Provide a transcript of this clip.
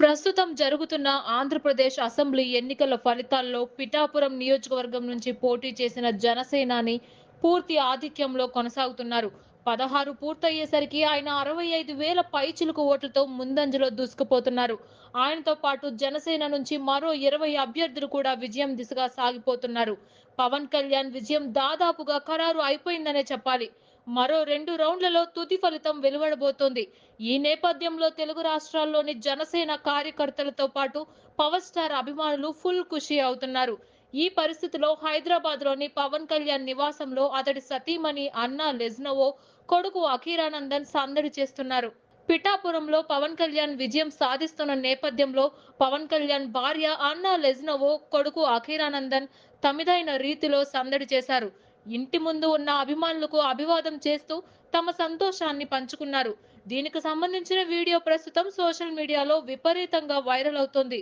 ప్రస్తుతం జరుగుతున్న ఆంధ్రప్రదేశ్ అసెంబ్లీ ఎన్నికల ఫలితాల్లో పిఠాపురం నియోజకవర్గం నుంచి పోటీ చేసిన జనసేనాని పూర్తి ఆధిక్యంలో కొనసాగుతున్నారు. పదహారు పూర్తయ్యేసరికి ఆయన అరవై ఐదు వేల పైచిలుకు ఓట్లతో ముందంజలో దూసుకుపోతున్నారు. ఆయనతో పాటు జనసేన నుంచి మరో ఇరవై అభ్యర్థులు కూడా విజయం దిశగా సాగిపోతున్నారు. పవన్ కళ్యాణ్ విజయం దాదాపుగా ఖరారు అయిపోయిందనే చెప్పాలి. మరో రెండు రౌండ్లలో తుది ఫలితం వెలువడబోతోంది. ఈ నేపథ్యంలో తెలుగు రాష్ట్రాల్లోని జనసేన కార్యకర్తలతో పాటు పవర్ స్టార్ అభిమానులు ఫుల్ ఖుషి అవుతున్నారు. ఈ పరిస్థితిలో హైదరాబాద్లోని పవన్ కళ్యాణ్ నివాసంలో అతడి సతీమణి అన్నా లెజ్నవో కొడుకు అఖీరానందన్ సందడి చేస్తున్నారు. పిఠాపురంలో పవన్ కళ్యాణ్ విజయం సాధిస్తున్న నేపథ్యంలో పవన్ కళ్యాణ్ భార్య అన్నా లెజ్నవో కొడుకు అఖీరానందన్ తమిదైన రీతిలో సందడి చేశారు. ఇంటి ముందు ఉన్న అభిమానులకు అభివాదం చేస్తూ తమ సంతోషాన్ని పంచుకున్నారు. దీనికి సంబంధించిన వీడియో ప్రస్తుతం సోషల్ మీడియాలో విపరీతంగా వైరల్ అవుతోంది.